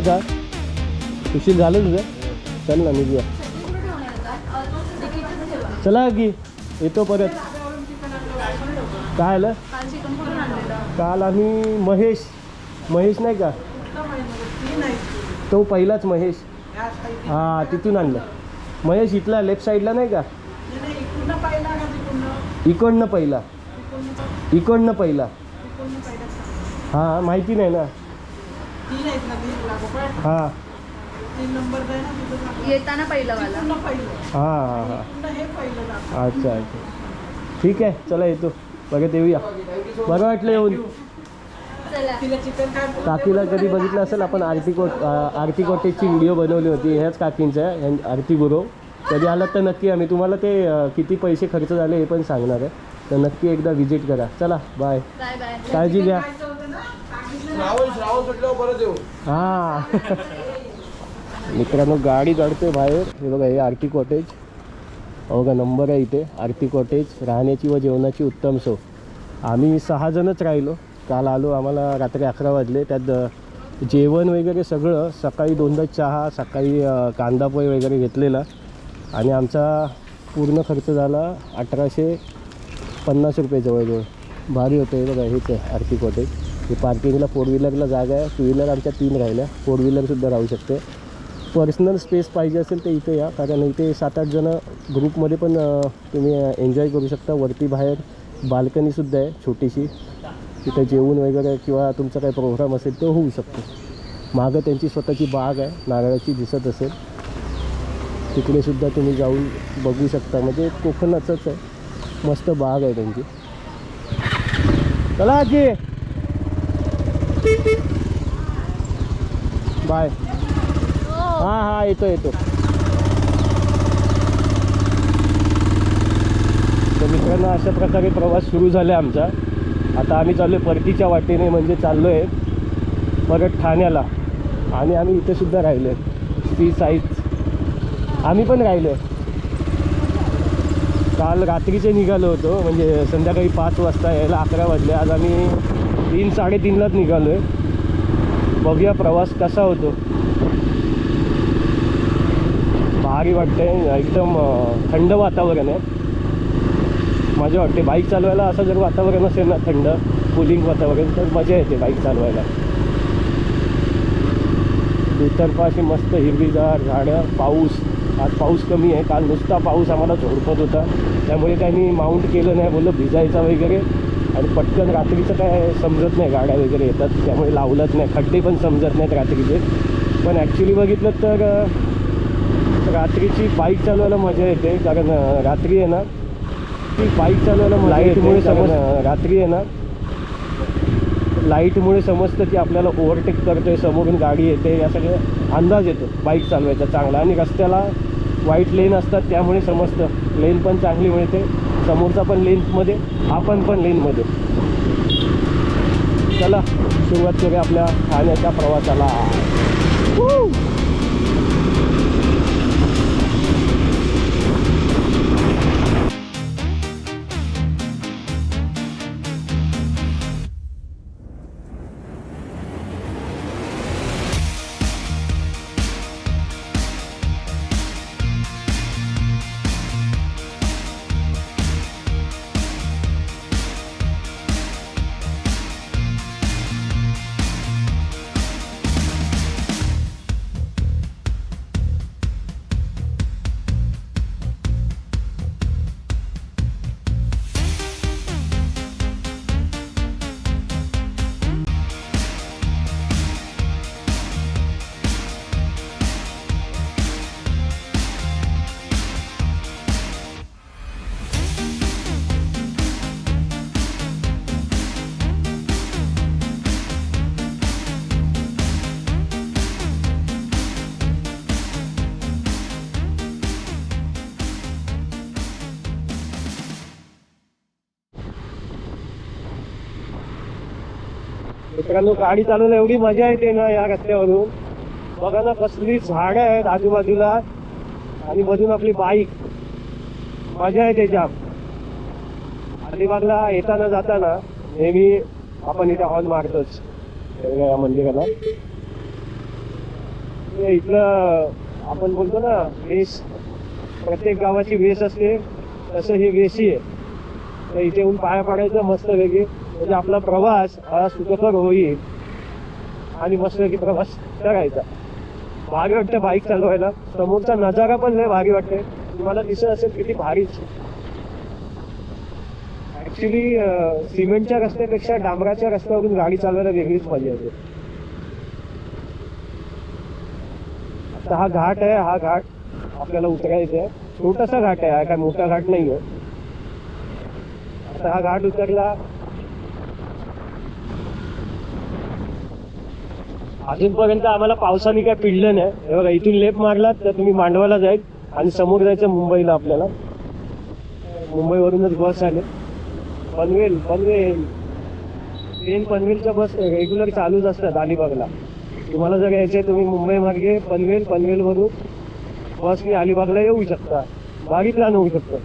झालं का? सुशील झालं तुझं? चल ना निघूया. चला की येतो परत. काय आलं? काल आम्ही महेश. महेश नाही का? तो पहिलाच महेश. हां तिथून आणलं. महेश इथला लेफ्ट साईडला नाही का? इकडनं पहिला. इकडनं पहिला. हां माहिती नाही ना. हां. येताना पहिलं वाला. हां हां हां. अच्छा अच्छा. ठीक आहे चला येतो. परत येऊया. बरं वाटलं येऊन. चला. काकीला कधी बघितलं असेल आपण आरती कोट आरती कॉटेजची व्हिडिओ बनवली होती. ह्याच काकींच्या आरती गुरु. कधी आलात तर नक्की आम्ही. तुम्हाला ते किती पैसे खर्च झाले हे पण सांगणार आहे. तर नक्की एकदा व्हिजिट करा. चला बाय. Bye bye. काळजी घ्या श्रावण श्रावण सुटल्यावर परत येऊ हां. मित्रांनो गाडी काढते बाहेर. हे बघा हे आरती कॉटेज हो का नंबर आहे इथे. आरती कॉटेज राहण्याची व जेवणाची उत्तम सोय. आम्ही सहा जणच राहिलो. काल आलो आम्हाला रात्री अकरा वाजले. त्यात जेवण वगैरे सगळं सकाळी दोनदा चहा सकाळी अ, कांदा वगैरे घेतलेला. आणि आमचा पूर्ण खर्च झाला अठराशे पन्नास रुपये जवळजवळ. भारी होतं. हे बघा हेच आहे आरती कॉटेज हे पार्किंगला फोर व्हीलरला जागा आहे. टू व्हीलर आमच्या तीन राहिल्या. फोर व्हीलरसुद्धा राहू शकते. पर्सनल स्पेस पाहिजे असेल तर इथे या. कारण इथे सात आठ जणं ग्रुपमध्ये पण तुम्ही एन्जॉय करू शकता. वरती बाहेर बाल्कनीसुद्धा आहे छोटीशी. तिथे जेवण वगैरे किंवा तुमचा काही प्रोग्राम असेल तो होऊ शकतो. मागं त्यांची स्वतःची बाग आहे. नारळाची दिसत असेल. तिकडेसुद्धा तुम्ही जाऊन बघू शकता. म्हणजे कोकणाचंच आहे. मस्त बाग आहे त्यांची. चला आजी! बाय. हां हां येतो येतो. तर मित्रांनो अशा प्रकारे प्रवास सुरू झाला आमचा. आता आम्ही चाललो आहे परतीच्या वाटेने म्हणजे चाललो आहे परत ठाण्याला. आणि आम्ही इथेसुद्धा राहिलो आहे ती साईज आम्ही पण राहिलो आहे काल रात्रीचे निघालो होतो म्हणजे संध्याकाळी पाच वाजता यायला अकरा वाजले. आज आम्ही तीन साडेतीनलाच निघालो आहे बघूया प्रवास कसा होतो. भारी वाटते एकदम थंड वातावरण आहे. मजा वाटते. बाईक चालवायला असं जर वातावरण असेल ना थंड कुलिंग वातावरण तर मजा येते बाईक चालवायला. दुतर्फा अशी मस्त हिरवीगार झाडं पाऊस. आज पाऊस कमी आहे. काल नुसता पाऊस आम्हाला झोडपत होता. त्यामुळे काही मी माउंट केलं नाही. बोललं भिजायचा वगैरे. आणि पटकन रात्रीचं काय समजत नाही गाड्या वगैरे येतात त्यामुळे लावलंच नाही. खड्डे पण समजत नाहीत रात्रीचे. पण ॲक्च्युली बघितलं तर रात्रीची बाईक चालवायला मजा येते. कारण रात्री आहे ना ती बाईक चालवायला लाईटमुळे समज रात्री आहे ना लाईटमुळे समजतं की आपल्याला ओव्हरटेक करतोय समोरून गाडी येते. या सगळं अंदाज येतो बाईक चालवायचा चांगला. आणि रस्त्याला वाईट लेन असतात त्यामुळे समजतं. लेन पण चांगली मिळते. समोरचा पण लेन्समध्ये आपण पण लेनमध्ये चला सुरुवात करूया आपल्या ठाण्याच्या प्रवासाला. मित्रांनो गाडी चालवायला एवढी मजा येते ना या रस्त्यावरून. बघा ना कसली झाडं आहेत आजूबाजूला. आणि मधून आपली बाईक. मजा येते जाम. अलिबागला येताना जाताना नेहमी आपण इथे हॉल मारतोच. या मंदिराला. इथलं आपण बोलतो ना वेस. प्रत्येक गावाची वेस असते. तसं ही वेशी आहे. तर इथे येऊन पाया पडायचं मस्त वेगळी. म्हणजे आपला प्रवास हा सुखकर होईल आणि मस्त की प्रवास करायचा. भारी वाटतं बाईक चालवायला समोरचा नजारा पण लय भारी वाटते तुम्हाला दिसत असेल किती भारीच. ऍक्च्युली सिमेंटच्या रस्त्यापेक्षा डांबराच्या रस्त्यावरून गाडी चालवायला वेगळीच मजा येते. आता हा घाट आहे हा घाट आपल्याला उतरायचा आहे. छोटासा घाट आहे हा काय मोठा घाट नाही आहे आता हा घाट उतरला अजूनपर्यंत आम्हाला पावसाने काय पिडलं नाही. हे बघा इथून लेप मारलात तर तुम्ही मांडवाला जाईल आणि समोर जायचं मुंबईला आपल्याला. मुंबईवरूनच बस आले. पनवेल पनवेल. ट्रेन पनवेलच्या बस रेग्युलर चालूच असतात अलिबागला. तुम्हाला जर यायचे तुम्ही मुंबई मार्गे पनवेल पनवेलवरून बसने अलिबागला येऊ शकता. भारी प्लॅन होऊ शकतो.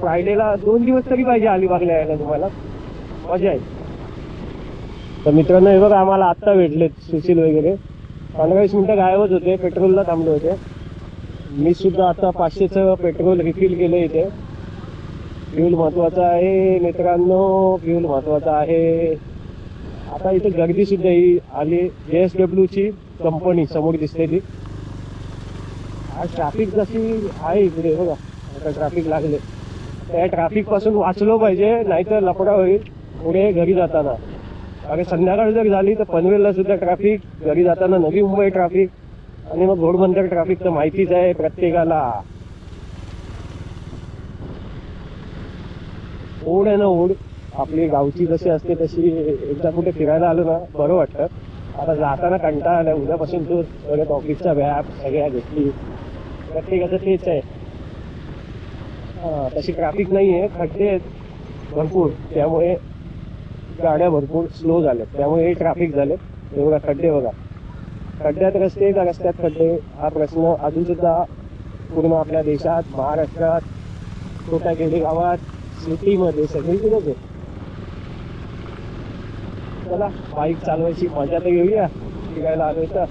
फ्रायडेला दोन दिवस तरी पाहिजे अलिबागला यायला तुम्हाला. मजा आहे. तर मित्रांनो हे बघा आम्हाला आत्ता भेटलेत सुशील वगैरे. पंधरावीस मिनटं गायबच होते पेट्रोलला थांबले होते. मी सुद्धा आता पाचशेचं पेट्रोल रिफिल केलं इथे. फ्यूल महत्त्वाचा आहे मित्रांनो फ्यूल महत्त्वाचा आहे. आता इथे गर्दी सुद्धा ही आली. जे एस ची कंपनी समोर दिसते ती. आज ट्रॅफिक जशी आहे इकडे बघा. आता ट्रॅफिक लागले. त्या ट्रॅफिकपासून वाचलो पाहिजे नाहीतर लपडा होईल. पुढे घरी जाताना. अरे संध्याकाळ जर झाली तर पनवेलला सुद्धा ट्रॅफिक घरी जाताना नवी मुंबई ट्रॅफिक आणि मग घोडबंदर ट्रॅफिक तर माहितीच आहे प्रत्येकाला. ओढ आहे ना ओढ. आपली गावची जशी असते तशी एकदा कुठे फिरायला आलो ना बरं वाटतं. आता जाताना कंटाळा आला उद्यापासून तो परत ऑफिसचा व्याप सगळ्या गोष्टी. प्रत्येकाचं तेच आहे. हा, तशी ट्रॅफिक नाही आहे खड्डे आहेत भरपूर. त्यामुळे गाड्या भरपूर स्लो झाल्या त्यामुळे हे ट्रॅफिक झाले हे बघा खड्डे बघा. खड्ड्यात रस्ते का रस्त्यात खड्डे? हा प्रश्न अजून सुद्धा पूर्ण आपल्या देशात महाराष्ट्रात छोट्या खेडे गावात सिटीमध्ये सगळीकडेच आहे. चला बाईक चालवायची मजा तर घेऊया. फिरायला आलो तर.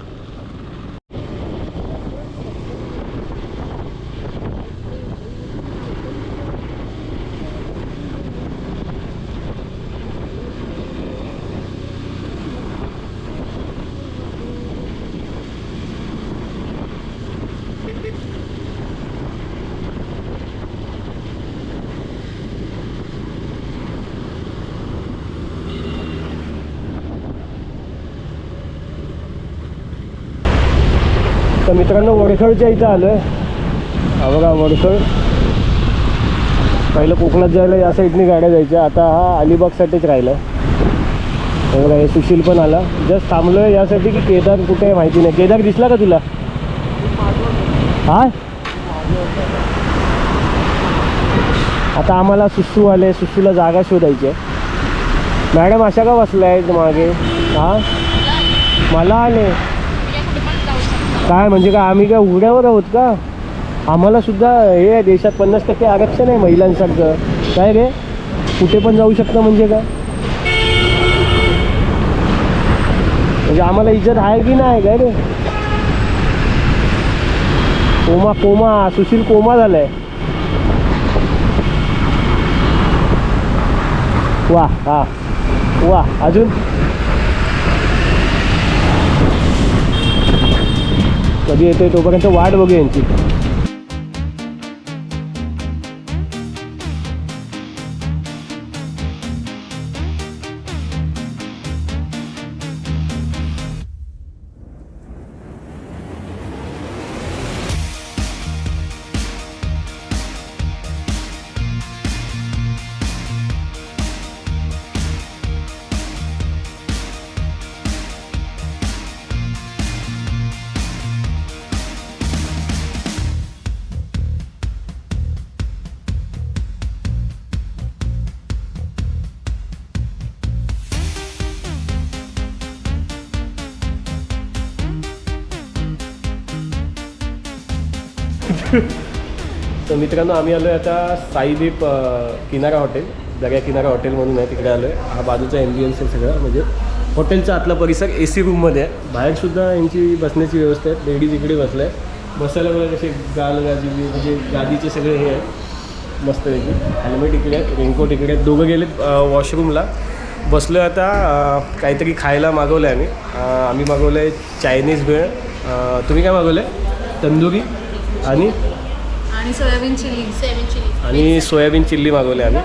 तर मित्रांनो वडखळच्या इथं आलोय. आहे बघा वडखळ. पहिलं कोकणात जायला या साईडने गाड्या जायच्या. आता हा अलिबागसाठीच राहिला आहे बघा हे सुशील पण आला. जस्ट थांबलोय यासाठी की केदार कुठे आहे माहिती नाही. केदार दिसला का तुला? हा आता आम्हाला सुसू आले. सुसूला जागा शोधायची आहे. मॅडम अशा का बसल्या आहेत मागे? हा? मला आले. काय म्हणजे काय आम्ही काय उघड्यावर आहोत का? आम्हाला सुद्धा हे देशात पन्नास टक्के आरक्षण आहे महिलांसारखं. काय रे? कुठे पण जाऊ शकतं म्हणजे काय? म्हणजे आम्हाला इज्जत आहे की नाही काय रे? कोमा कोमा सुशील कोमा झालाय. वा हा. वा अजून? कधी येते तोपर्यंत वाट बघू यांची. तर मित्रांनो आम्ही आलो आहे आता साईदीप किनारा हॉटेल. दर्या किनारा हॉटेल म्हणून आहे तिकडे आलो आहे हा बाजूचा एम्बियन्स आहे सगळं. म्हणजे हॉटेलचा आतला परिसर ए सी रूममध्ये आहे. बाहेरसुद्धा यांची बसण्याची व्यवस्था आहे. लेडीज इकडे बसल्या आहे बसायला बघा कसे गाल गाजी म्हणजे गादीचे सगळे हे आहे मस्तपैकी. हेल्मेट इकडे आहेत रेनकोट इकडे आहेत. दोघं गेलेत वॉशरूमला बसलो आता काहीतरी खायला मागवलं आहे आम्ही आम्ही मागवलं आहे चायनीज भेळ तुम्ही काय मागवलं आहे तंदुरी. आणि? आणि सोयाबीन चिली. Soybean chilli. आणि सोयाबीन चिल्ली मागवले आम्ही.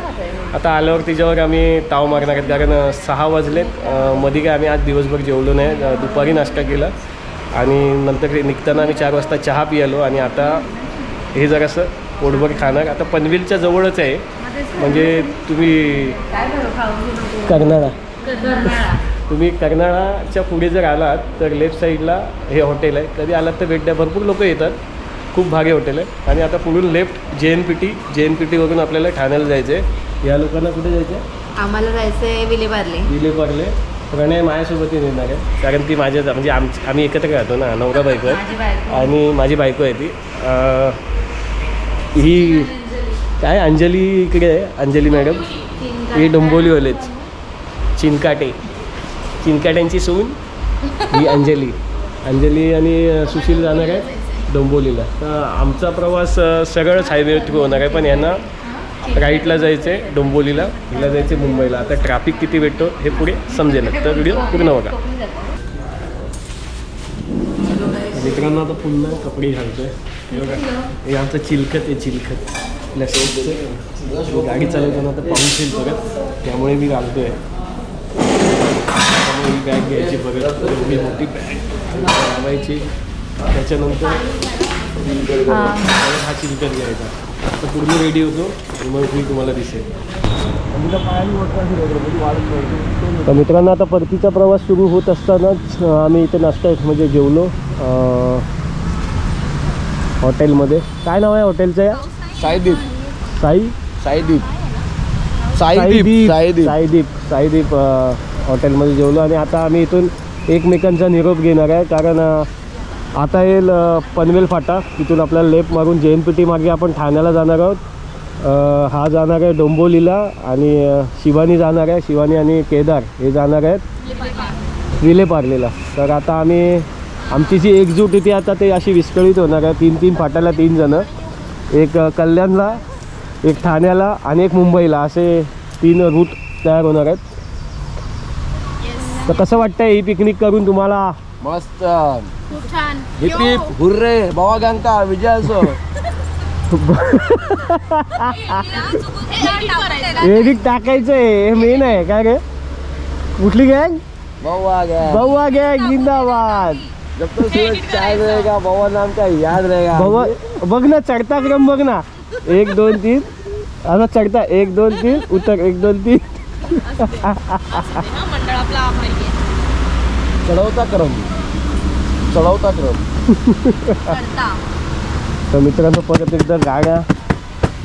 आता आल्यावर तिच्यावर आम्ही ताव मारणार आहेत कारण सहा वाजलेत. मध्ये काय आम्ही आज दिवसभर जेवलो नाही. दुपारी नाश्ता केला. आणि नंतर ते निघताना आम्ही चार वाजता चहा पियालो आणि आता हे जरासं पोटभर खाणार. आता पनवेलच्या जवळच आहे. म्हणजे तुम्ही कर्नाळा. तुम्ही कर्नाळाच्या पुढे जर आलात तर लेफ्ट साईडला हे हॉटेल आहे. कधी आलात तर भेट द्या. भरपूर लोक येतात. खूप भारी हॉटेल आहे आणि आता पुढून left J N P T J N P टीवरून आपल्याला ठाण्याला जायचं आहे या लोकांना कुठे जायचं आहे आम्हाला जायचंय विलेपार्ले दिले पार्ले प्रणय माझ्यासोबत येणार आहे. कारण ती माझ्या म्हणजे आमची आम्ही एकत्र राहतो ना नवरा बायको आहे. बायको. आणि माझी बायको आहे ती. अं, ही काय? अंजली इकडे आहे अंजली मॅडम. ही डोंबोलीवालेच चिनकाटे. चिनकाट्यांची सून ही अंजली. अंजली आणि सुशील जाणार आहे. डोंबोलीला. तर आमचा प्रवास सगळंच हायवेवरती हायवे होणार आहे पण यांना राईटला जायचं आहे डोंबोलीला हिला जायचं आहे मुंबईला. आता ट्रॅफिक किती भेटतो हे पुढे समजेल. तर व्हिडिओ पूर्ण बघा. मित्रांनो आता पुन्हा कपडे घालतोय. हे हे आमचं चिलखत आहे चिलखत. आपल्या गाडी चालवताना आता पाऊस येईल परत. त्यामुळे मी घालतोय. त्यामुळे ही बॅग घ्यायची परत. एवढी मोठी बॅग लावायची. त्याच्यानंतर हा. घ्यायचा. तर पूर्ण रेडी होतो आणि मग मी तुम्हाला दिसेल. तर मित्रांनो आता परतीचा प्रवास सुरू होत असतानाच आम्ही इथे नाश्ता म्हणजे जेवलो हॉटेलमध्ये. काय नाव आहे हॉटेलचं या? साईदीप. साई? साईदीप. साईदीप. साईदीप. साईदीप. हॉटेलमध्ये जेवलो. आणि आता आम्ही इथून एकमेकांचा निरोप घेणार आहे. कारण आता येईल पनवेल फाटा तिथून आपल्याला लेप मारून जे एन पी टी मागे आपण ठाण्याला जाणार आहोत. हा जाणार आहे डोंबोलीला आणि शिवानी जाणार आहे. शिवानी आणि केदार हे जाणार आहेत. विलेपार्लेला तर आता आम्ही आमची जी एकजूट इथे आता ते अशी विस्कळीत होणार आहे. तीन तीन फाट्याला तीन जणं. एक कल्याणला एक ठाण्याला आणि एक मुंबईला. असे तीन रूट तयार होणार आहेत. तर कसं वाटतं ही पिकनिक करून तुम्हाला? मस्त. खूप छान. हिप हिप हुर्रे बाबा गंका विजय असो. एडिट टाकायचं आहे हे मेन आहे काय रे? कुठली गँग बाबा गया बउआ गँग जिंदाबाद. जब तक सूरज चाय रहेगा बाबा नाम का याद रहेगा. बउआ बघ ना चढता क्रम बघ ना. एक दोन तीन. आता चढता एक दोन तीन. उतर एक दोन तीन. मंडळ आपला चढवता क्रम. चढवता क्रम. तर मित्रांनो परत एकदा गाड्या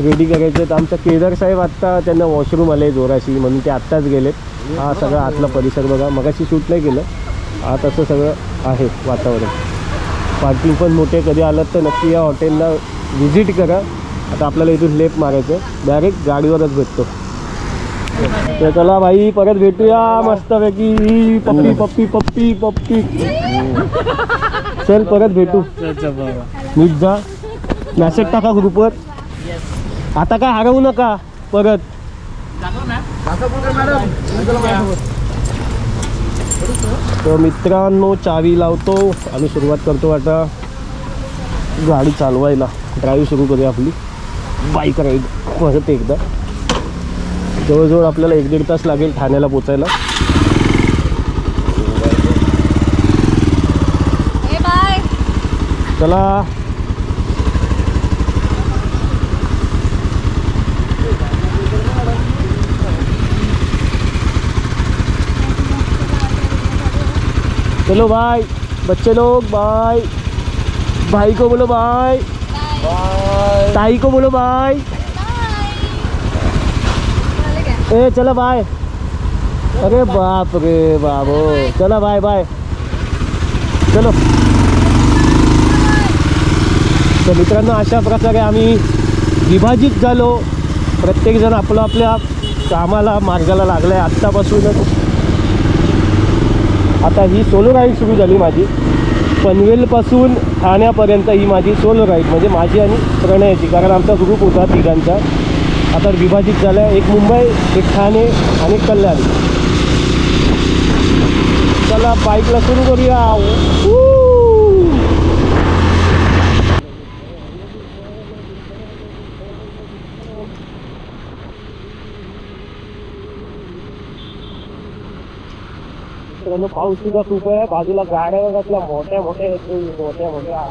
रेडी करायच्या आहेत. आमच्या केदार साहेब आत्ता त्यांना वॉशरूम आले जोराशी म्हणून ते आत्ताच गेलेत. हा सगळा आतला परिसर बघा. मगाशी शूट नाही केलं. आत असं सगळं आहे वातावरण. पार्किंग पण मोठे कधी आलात तर नक्की या हॉटेलला व्हिजिट करा. आता आपल्याला इथून लेप मारायचं डायरेक्ट गाडीवरच भेटतो. तर चला भाई परत भेटूया. मस्तपैकी. पप्पी पप्पी पप्पी पप्पी. चल परत भेटू. नीट जा मॅसेज टाका ग्रुपवर. आता काय हरवू नका. परत. तर मित्रांनो चावी लावतो आम्ही सुरुवात करतो आता. गाडी चालवायला. ड्राईव्ह सुरू करूया आपली. बाईक राईड परत एकदा. जवळजवळ आपल्याला एक दीड तास लागेल ठाण्याला पोचायला. चला. चलो बाय. बच्चे लोग बाय. भाई को बोलो बाय. बाय. ताई को बोलो बाय. ए चला बाय अरे बाप रे बाबो. चला बाय बाय चलो. तर मित्रांनो अशा प्रकारे आम्ही विभाजित झालो. प्रत्येकजण आपलं आपल्या कामाला मार्गाला लागलं आहे आत्तापासूनच. आता ही सोलो राईड सुरू झाली माझी. पनवेलपासून ठाण्यापर्यंत ही माझी सोलो राईड म्हणजे माझी आणि प्रणयाची कारण आमचा ग्रुप होता तिघांचा. आता विभाजित झाला एक मुंबई एक ठाणे आणि कल्याण. चला बाईकला सुरू करूया. पाऊस सुद्धा खूप आहे. बाजूला गाड्या कसल्या मोठ्या मोठ्या मोठ्या मोठ्या.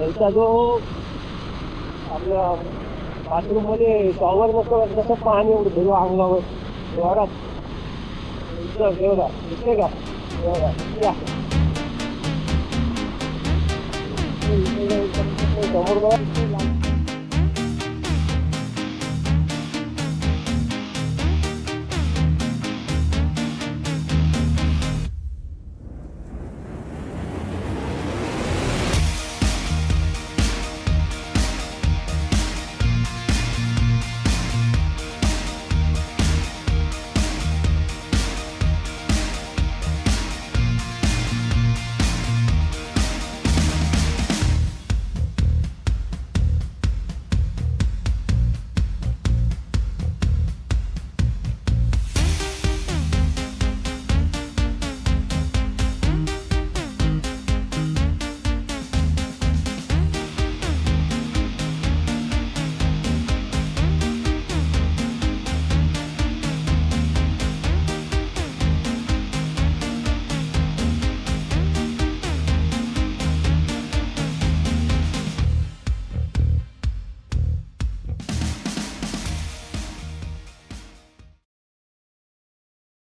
यांचा जो आपल्या बाथरूममध्ये शॉवर नसतो तसं पाणी उडतं जो अंगावर एवढा इथं एवढा इथे का एवढा या समोर बघा